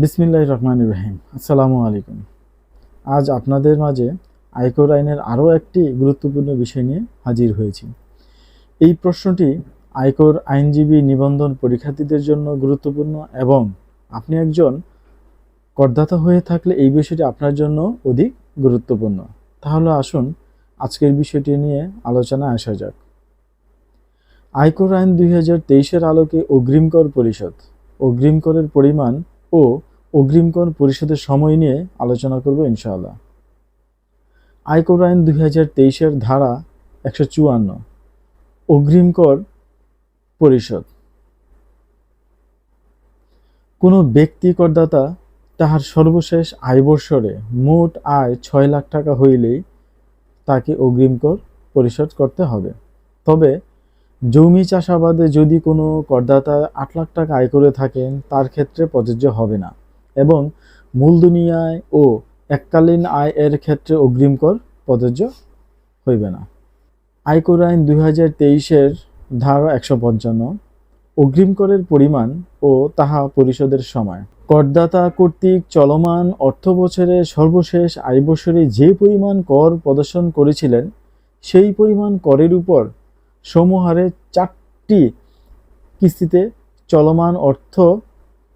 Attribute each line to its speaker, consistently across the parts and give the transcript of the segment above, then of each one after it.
Speaker 1: বিসমিল্লাহ রহমান রহিম। আসসালামু আলাইকুম। আজ আপনাদের মাঝে আয়কর আইনের আরও একটি গুরুত্বপূর্ণ বিষয় নিয়ে হাজির হয়েছি। এই প্রশ্নটি আয়কর আইনজীবী নিবন্ধন পরীক্ষার্থীদের জন্য গুরুত্বপূর্ণ এবং আপনি একজন করদাতা হয়ে থাকলে এই বিষয়টি আপনার জন্য অধিক গুরুত্বপূর্ণ। তাহলে আসুন আজকের বিষয়টি নিয়ে আলোচনায় আসা যাক। আয়কর আইন দুই হাজার তেইশের আলোকে অগ্রিম কর পরিষদ অগ্রিম করের পরিমাণ ও অগ্রিম কর পরিশোধের সময় নিয়ে আলোচনা করব ইনশাআল্লাহ। আয়কর আইন দুই হাজার তেইশের ধারা একশো চুয়ান্ন। অগ্রিম কর পরিশোধ কোনো ব্যক্তি করদাতা তাহার সর্বশেষ আয় বৎসরে মোট আয় ছয় লাখ টাকা হইলেই তাকে অগ্রিম কর পরিশোধ করতে হবে। তবে জমি চাষাবাদে যদি কোনো করদাতা আট লাখ টাকা আয় করে থাকেন, তার ক্ষেত্রে প্রযোজ্য হবে না। এবং মূলধনী আয় ও এককালীন আয় এর ক্ষেত্রে অগ্রিম কর প্রযোজ্য হইবে না। আয়কর আইন দুই হাজার তেইশের ধারা একশো পঞ্চান্ন, অগ্রিম করের পরিমাণ ও তাহা পরিশোধের সময়। করদাতা কর্তৃক চলমান অর্থ বছরে সর্বশেষ আয় বছরে যে পরিমাণ কর প্রদর্শন করেছিলেন, সেই পরিমাণ করের উপর সমহারে চারটি কিস্তিতে চলমান অর্থ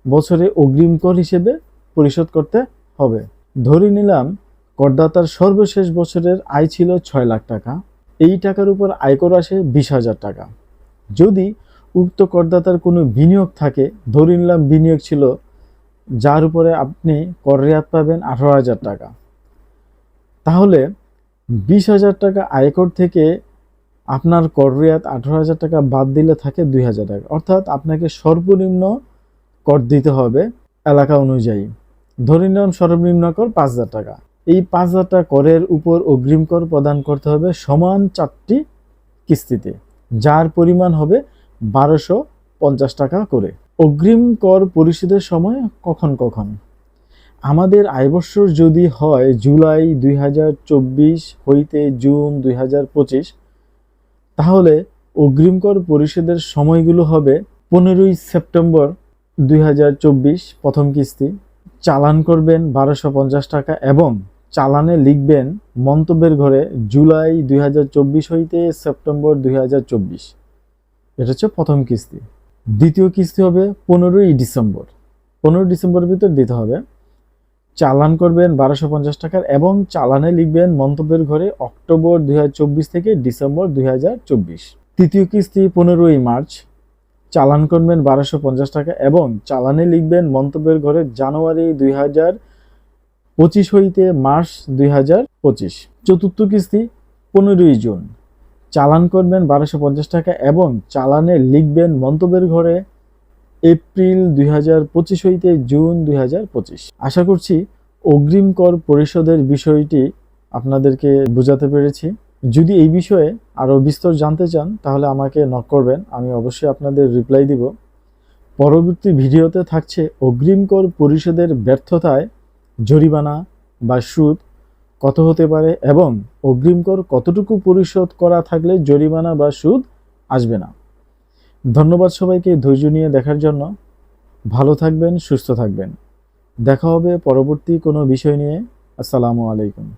Speaker 1: বছরে অগ্রিম কর হিসেবে পরিশোধ করতে হবে। ধরে নিলাম, করদাতার সর্বশেষ বছরের আয় ছিল ছয় লাখ টাকা। এই টাকার উপর আয়কর আসে বিশ হাজার টাকা। যদি উক্ত করদাতার কোনো বিনিয়োগ থাকে, ধরে নিলাম বিনিয়োগ ছিল, যার উপরে আপনি কর রেয়াত পাবেন আঠারো হাজার টাকা। তাহলে বিশ হাজার টাকা আয়কর থেকে আপনার কর রেয়াত আঠারো হাজার টাকা বাদ দিলে থাকে দুই হাজার টাকা। অর্থাৎ আপনাকে সর্বনিম্ন কর দিতে হবে এলাকা অনুযায়ী। ধরে নিলাম সর্বনিম্ন কর পাঁচ হাজার টাকা। এই পাঁচ হাজার টাকা করের উপর অগ্রিম কর প্রদান করতে হবে সমান চারটি কিস্তিতে, যার পরিমাণ হবে বারোশো পঞ্চাশ টাকা করে। অগ্রিম কর পরিশোধের সময় কখন কখন? আমাদের আয়বর্ষর যদি হয় জুলাই দুই হাজার চব্বিশ হইতে জুন দুই হাজার পঁচিশ, তাহলে অগ্রিম কর পরিশোধের সময়গুলো হবে পনেরোই সেপ্টেম্বর দুই হাজার চব্বিশ প্রথম কিস্তি। চালান করবেন বারোশো পঞ্চাশ টাকা এবং চালানে লিখবেন মন্তব্যের ঘরে জুলাই দুই হাজার চব্বিশ হইতে সেপ্টেম্বর দুই হাজার চব্বিশ। এটা হচ্ছে প্রথম কিস্তি। দ্বিতীয় কিস্তি হবে পনেরোই ডিসেম্বর। পনেরোই ডিসেম্বরের ভিতর দিতে হবে। চালান করবেন বারোশো পঞ্চাশ টাকার এবং চালানে লিখবেন মন্তব্যের ঘরে অক্টোবর দুই হাজার চব্বিশ থেকে ডিসেম্বর দুই হাজার চব্বিশ। তৃতীয় কিস্তি পনেরোই মার্চ। চালান করবেন বারোশো পঞ্চাশ টাকা এবং চালানে লিখবেন মন্তব্যের ঘরে জানুয়ারি দুই হাজার পঁচিশ হইতে মার্চ দুই হাজার পঁচিশ। চতুর্থ কিস্তি, পনেরোই জুন। চালান করবেন বারোশো পঞ্চাশ টাকা এবং চালানে লিখবেন মন্তব্যের ঘরে এপ্রিল দুই হাজার পঁচিশ হইতে জুন দুই হাজার পঁচিশ। আশা করছি অগ্রিম কর পরিশোধের বিষয়টি আপনাদেরকে বোঝাতে পেরেছি। যদি এই বিষয়ে আরও বিস্তর জানতে চান, তাহলে আমাকে নক করবেন। আমি অবশ্যই আপনাদের রিপ্লাই দিব। পরবর্তী ভিডিওতে থাকছে অগ্রিম কর পরিশোধের ব্যর্থতায় জরিমানা বা সুদ কত হতে পারে এবং অগ্রিম কর কতটুকু পরিশোধ করা থাকলে জরিমানা বা সুদ আসবে না। ধন্যবাদ সবাইকে ধৈর্য নিয়ে দেখার জন্য। ভালো থাকবেন, সুস্থ থাকবেন। দেখা হবে পরবর্তী কোনো বিষয় নিয়ে। আসসালামু আলাইকুম।